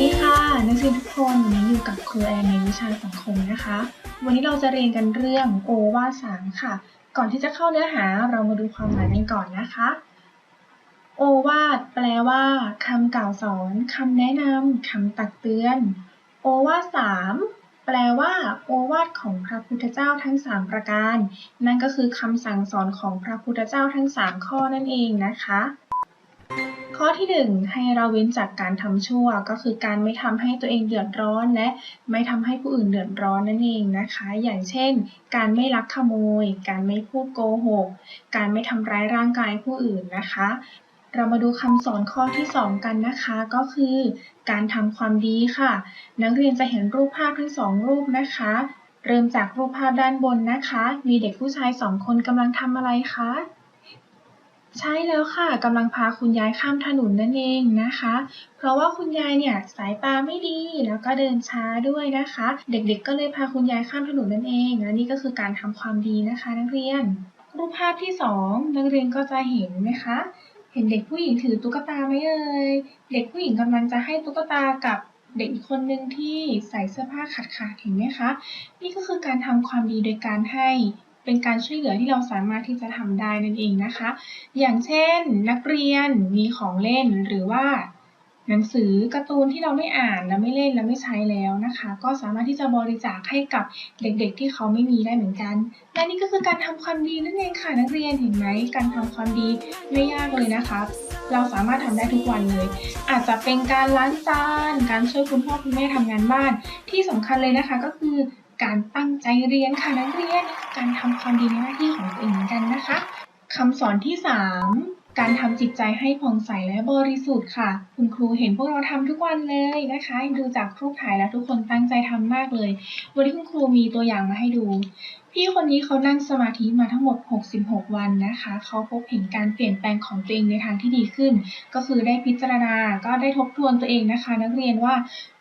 ดีค่ะนักเรียนทุกคนวันนี้อยู่กับครูแอนในวิชาสังคมนะคะ วันนี้เราจะเรียนกันเรื่องโอวาสามค่ะ ก่อนที่จะเข้าเนื้อหาเรามาดูความหมายกันก่อนนะคะ โอวาทแปลว่าคำกล่าวสอนคำแนะนำคำตักเตือน โอวาสามแปลว่าโอวาทของพระพุทธเจ้าทั้งสามประการ นั่นก็คือคำสั่งสอนของพระพุทธเจ้าทั้งสามข้อนั่นเองนะคะ ข้อที่หนึ่งให้เราเว้นจากการทำชั่ว ก็คือการไม่ทำให้ตัวเองเดือดร้อน และไม่ทำให้ผู้อื่นเดือดร้อนนั่นเองนะคะ อย่างเช่น การไม่ลักขโมย การไม่พูดโกหก การไม่ทำร้ายร่างกายผู้อื่นนะคะ เรามาดูคำสอนข้อที่ 2 กันนะคะ ก็คือ การทำความดีค่ะ นักเรียนจะเห็นรูปภาพทั้งสองรูปนะคะ เริ่มจากรูปภาพด้านบนนะคะ มีเด็กผู้ชายสองคนกำลังทำอะไรคะ ใช่แล้วค่ะกำลังพาคุณยายข้ามถนนนั่นเองนะคะ เพราะว่าคุณยายเนี่ยสายตาไม่ดีแล้วก็เดินช้าด้วยนะคะ เด็กๆ ก็เลยพาคุณยายข้ามถนนนั่นเองและนี่ก็คือการทำความดีนะคะ นักเรียน รูปภาพที่สองนักเรียนก็จะเห็นไหมคะ เห็นเด็กผู้หญิงถือตุ๊กตาไหมเอ่ยเด็กผู้หญิงกำลังจะให้ตุ๊กตากับเด็กอีกคนหนึ่งที่ใส่เสื้อผ้าขาดๆเห็นไหมคะ นี่ก็คือการทำความดีโดยการให้ เป็นการช่วยเหลือที่เราสามารถที่จะทำได้นั่นเองนะคะ อย่างเช่น นักเรียนมีของเล่นหรือว่า หนังสือการ์ตูนที่เราไม่อ่านและไม่เล่นและไม่ใช้แล้วนะคะ ก็สามารถที่จะบริจาคให้กับเด็กๆ ที่เขาไม่มีได้เหมือนกัน และนี่ก็คือการทำความดีนั่นเองค่ะนักเรียนเห็นไหมการทำความดีไม่ยากเลยนะคะเราสามารถทำได้ทุกวันเลย อาจจะเป็นการล้างจาน การช่วยคุณพ่อคุณแม่ทำงานบ้าน ที่สำคัญเลยนะคะ ก็คือ การตั้งใจเรียนค่ะนักเรียนการทำความดีในหน้าที่ของตัวเองกันนะคะคำสอนที่ 3 การทำจิตใจให้ผ่องใสและบริสุทธิ์ค่ะ คุณครูเห็นพวกเราทำทุกวันเลยนะคะ ดูจากรูปถ่ายแล้วทุกคนตั้งใจทำมากเลย วันนี้คุณครูมีตัวอย่างมาให้ดู พี่คนนี้เขานั่งสมาธิมาทั้งหมด 66 วันนะคะ เขาพบเห็นการเปลี่ยนแปลงของตัวเองในทางที่ดีขึ้น ก็คือได้พิจารณา ก็ได้ทบทวนตัวเองนะคะ นักเรียนว่า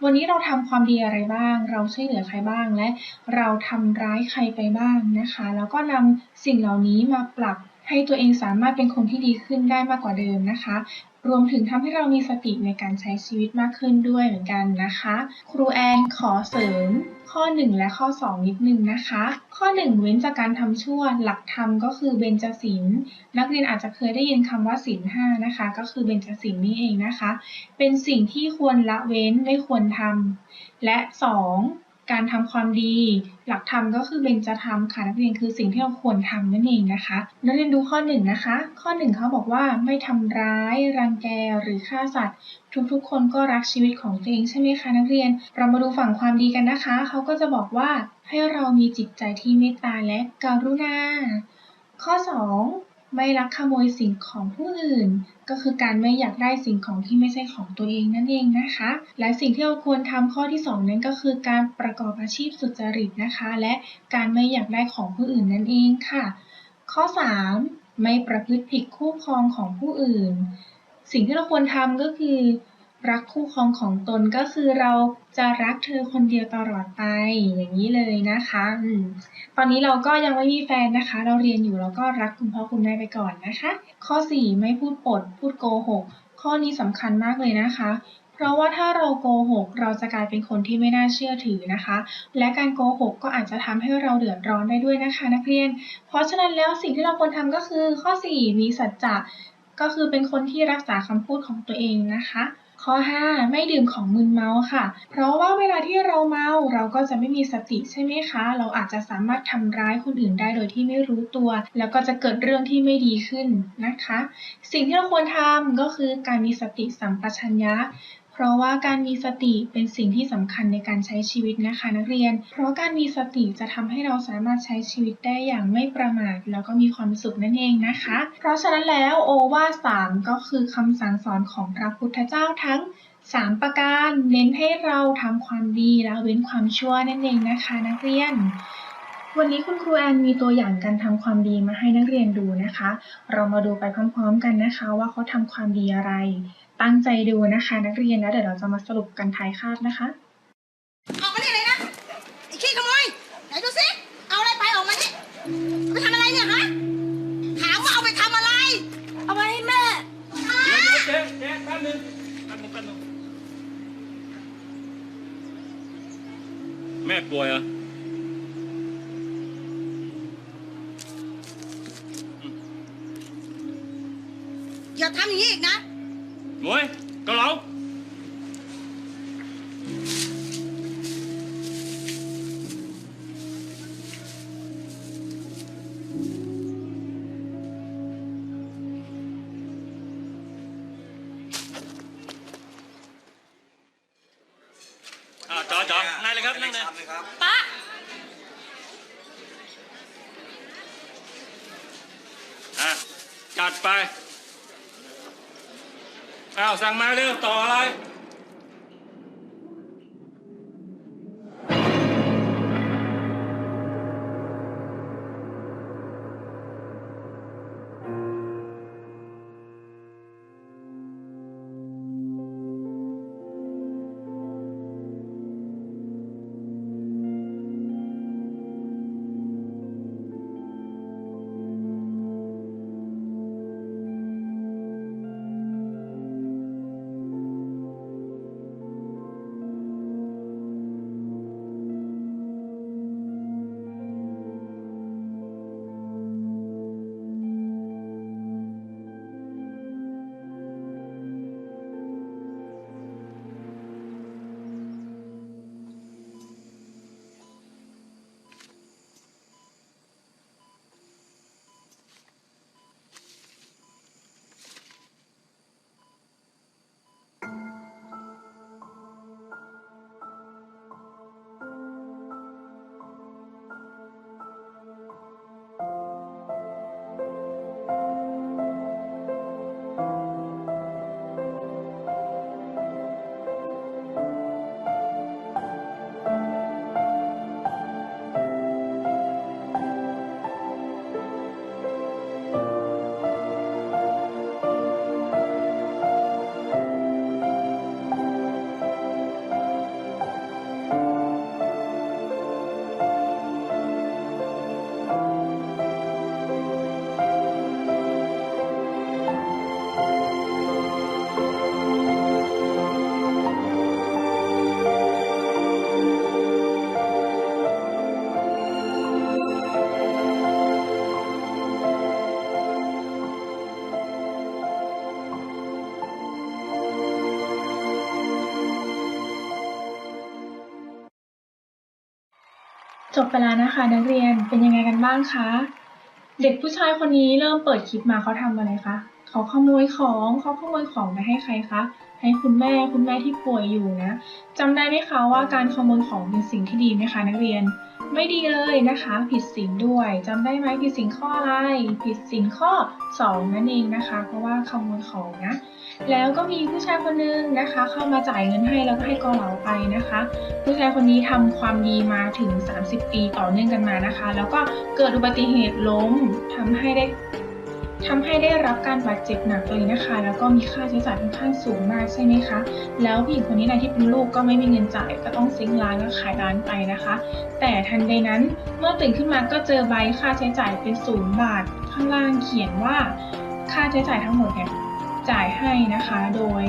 วันนี้เราทำความดีอะไรบ้าง เราช่วยเหลือใครบ้าง และเราทำร้ายใครไปบ้างนะคะ แล้วก็นำสิ่งเหล่านี้มาปรับ ให้ตัวเองสามารถเป็นคนที่ดีขึ้นได้มากกว่าเดิมนะคะ รวมถึงทำให้เรามีสติในการใช้ชีวิตมากขึ้นด้วยเหมือนกันนะคะ ครูแอนขอเสริมข้อ 1 และข้อ 2 นิดนึงนะคะ ข้อ 1 เว้นจากการทำชั่ว หลักธรรมก็คือเบญจศีลนักเรียนอาจจะเคยได้ยินคำว่าศีลห้านะคะ ก็คือเบญจศีลนี่เองนะคะ เป็นสิ่งที่ควรละเว้นไม่ควรทำและ 2. การทำความดี หลักธรรมก็คือเบญจธรรมค่ะนักเรียนคือสิ่งที่เราควรทำนั่นเองนะคะนักเรียนดูข้อหนึ่งนะคะ ข้อหนึ่งเขาบอกว่าไม่ทำร้าย รังแกหรือฆ่าสัตว์ ทุกๆ คนก็รักชีวิตของตัวเองใช่ไหมคะนักเรียน เรามาดูฝั่งความดีกันนะคะเขาก็จะบอกว่าให้เรามีจิตใจที่เมตตาและกรุณา ข้อ 2 ไม่ลักขโมยสิ่งของผู้อื่น ก็คือการไม่อยากได้สิ่งของที่ไม่ใช่ของตัวเองนั่นเองนะคะ และสิ่งที่เราควรทำข้อที่ 2 นั้นก็คือการประกอบอาชีพสุจริตนะคะ และการไม่อยากได้ของผู้อื่นนั่นเองค่ะ ข้อ 3 ไม่ประพฤติผิดคู่ครองของผู้อื่น สิ่งที่เราควรทำก็คือ รักคู่ครองของตนก็คือเราจะรักเธอคนเดียวตลอดไปอย่างนี้เลยนะคะอืมตอนนี้เราก็ยังไม่มีแฟนนะคะ เราเรียนอยู่เราก็รักคุณพ่อคุณแม่ไปก่อนนะคะ ข้อ 4 ไม่พูดปด พูดโกหก ข้อนี้สำคัญมากเลยนะคะ เพราะว่าถ้าเราโกหก เราจะกลายเป็นคนที่ไม่น่าเชื่อถือนะคะ และการโกหกก็อาจจะทำให้เราเดือดร้อนได้ด้วยนะคะ นักเรียน เพราะฉะนั้นแล้วสิ่งที่เราควรทำก็คือข้อ 4 มีสัจจะก็คือเป็นคนที่รักษาคำพูดของตัวเองนะคะ ข้อ 5 ไม่ดื่มของมึนเมาค่ะ เพราะว่าเวลาที่เราเมาเราก็จะไม่มีสติใช่ไหมคะ เราอาจจะสามารถทำร้ายคนอื่นได้โดยที่ไม่รู้ตัว แล้วก็จะเกิดเรื่องที่ไม่ดีขึ้นนะคะ สิ่งที่เราควรทำก็คือการมีสติสัมปชัญญะ เพราะว่าการมีสติเป็นสิ่งที่สำคัญในการใช้ชีวิตนะคะนักเรียน เพราะการมีสติจะทำให้เราสามารถใช้ชีวิตได้อย่างไม่ประมาทแล้วก็มีความสุขนั่นเองนะคะ เพราะฉะนั้นแล้วโอวาสามก็คือคำสั่งสอนของพระพุทธเจ้าทั้ง 3 ประการเน้นให้เราทำความดีและเว้นความชั่วนั่นเองนะคะ นักเรียน วันนี้คุณครูแอนมีตัวอย่างการทำความดีมาให้นักเรียนดูนะคะ เรามาดูไปพร้อมๆกันนะคะ ว่าเขาทำความดีอะไร ตั้งใจดูนะคะ นักเรียนแล้วเดี๋ยวเราจะมาสรุปกันท้ายคาบนะคะ ออกมานี่เลยนะไอ้ขี้ขโมยไหนดูสิเอาอะไรไปออกมานี่เอาไปทำอะไรเนี่ยฮะถามว่าเอาไปทำอะไร เอาไปให้แม่เดี๋ยวเดี๋ยวเจ๊เจ๊แป๊บนึงแป๊บนึงแป๊บนึงแม่ป่วยเหรอ ทำอย่างนี้อีกนะหมวยเกาเหลาอ่าจอจอนั่งเลยครับนั่งเลย ป้าอะจัดไป อ้าวสั่งมาเร็วต่ออะไร จบไปแล้วนะคะนักเรียนเป็นยังไงกันบ้างคะ เด็กผู้ชายคนนี้เริ่มเปิดคลิปมาเขาทำอะไรคะเขาขโมยของเขาขโมยของไปให้ใครคะให้คุณแม่คุณแม่ที่ป่วยอยู่นะจำได้ไหมคะว่าการขโมยของเป็นสิ่งที่ดีไหมคะนักเรียน ไม่ดีเลยนะคะ ผิดศีลด้วยจำได้ไหมผิดศีลข้ออะไร ผิดศีลข้อ 2 นั่นเองนะคะ เพราะว่าขโมยของนะ แล้วก็มีผู้ชายคนนึงนะคะ เข้ามาจ่ายเงินให้แล้วก็ให้กอเหลาไปนะคะ ผู้ชายคนนี้ทำความดีมาถึง 30 ปีต่อเนื่องกันมานะคะ แล้วก็เกิดอุบัติเหตุล้มทำให้ได้ ทำให้ได้รับการบาดเจ็บหนักเลยนะคะ แล้วก็มีค่าใช้จ่ายค่อนข้างสูงมากใช่ไหมคะ แล้วผู้หญิงคนนี้นะที่เป็นลูกก็ไม่มีเงินจ่ายก็ต้องซิงร้านแล้วขายร้านไปนะคะ แต่ทันใดนั้นเมื่อตื่นขึ้นมาก็เจอใบค่าใช้จ่ายเป็นศูนย์บาท ข้างล่างเขียนว่าค่าใช้จ่ายทั้งหมดเนี่ยจ่ายให้นะคะ โดย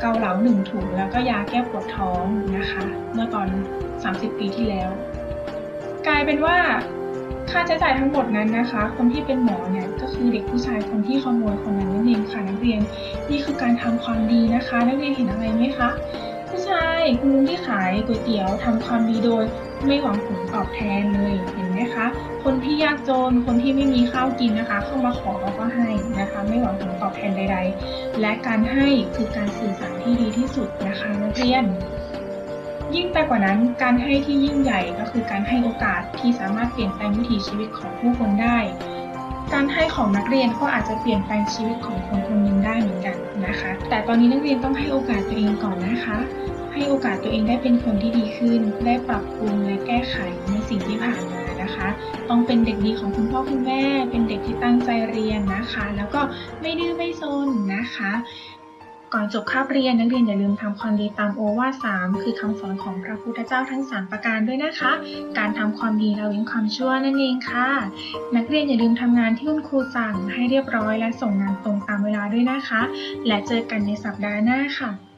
เกาเหลาหนึ่งถุงแล้วก็ยาแก้ปวดท้องนะคะ เมื่อตอน 30 ปีที่แล้ว กลายเป็นว่า ค่าใช้จ่ายทั้งหมดนั้นนะคะ คนที่เป็นหมอเนี่ยก็คือเด็กผู้ชายคนที่ขโมยคนนั้นนั่นเองค่ะนักเรียน นี่คือการทำความดีนะคะ นักเรียนเห็นอะไรไหมคะ ผู้ชายคุณลุงที่ขายก๋วยเตี๋ยวทำความดีโดยไม่หวังผลตอบแทนเลย เห็นไหมคะ คนที่ยากจน คนที่ไม่มีข้าวกินนะคะ เข้ามาขอเราก็ให้นะคะ ไม่หวังผลตอบแทนใด ๆ และการให้คือการสื่อสารที่ดีที่สุดนะคะนักเรียน ยิ่งไปกว่านั้นการให้ที่ยิ่งใหญ่ก็คือการให้โอกาสที่สามารถเปลี่ยนแปลงวิถีชีวิตของผู้คนได้ การให้ของนักเรียนก็อาจจะเปลี่ยนแปลงชีวิตของคนคนหนึ่งได้เหมือนกันนะคะ แต่ตอนนี้นักเรียนต้องให้โอกาสตัวเองก่อนนะคะ ให้โอกาสตัวเองได้เป็นคนที่ดีขึ้น ได้ปรับปรุงและแก้ไขในสิ่งที่ผ่านมานะคะ ต้องเป็นเด็กดีของคุณพ่อคุณแม่ เป็นเด็กที่ตั้งใจเรียนนะคะ แล้วก็ไม่ดื้อไม่ซนนะคะ ก่อนจบคาบเรียนนักเรียนอย่าลืมทำความดีตามโอวาสามคือคำสอนของพระพุทธเจ้าทั้ง 3 ประการด้วยนะคะ การทำความดีเราเว้นความชั่วนั่นเองค่ะ นักเรียนอย่าลืมทำงานที่คุณครูสั่งให้เรียบร้อยและส่งงานตรงตามเวลาด้วยนะคะ และเจอกันในสัปดาห์หน้าค่ะ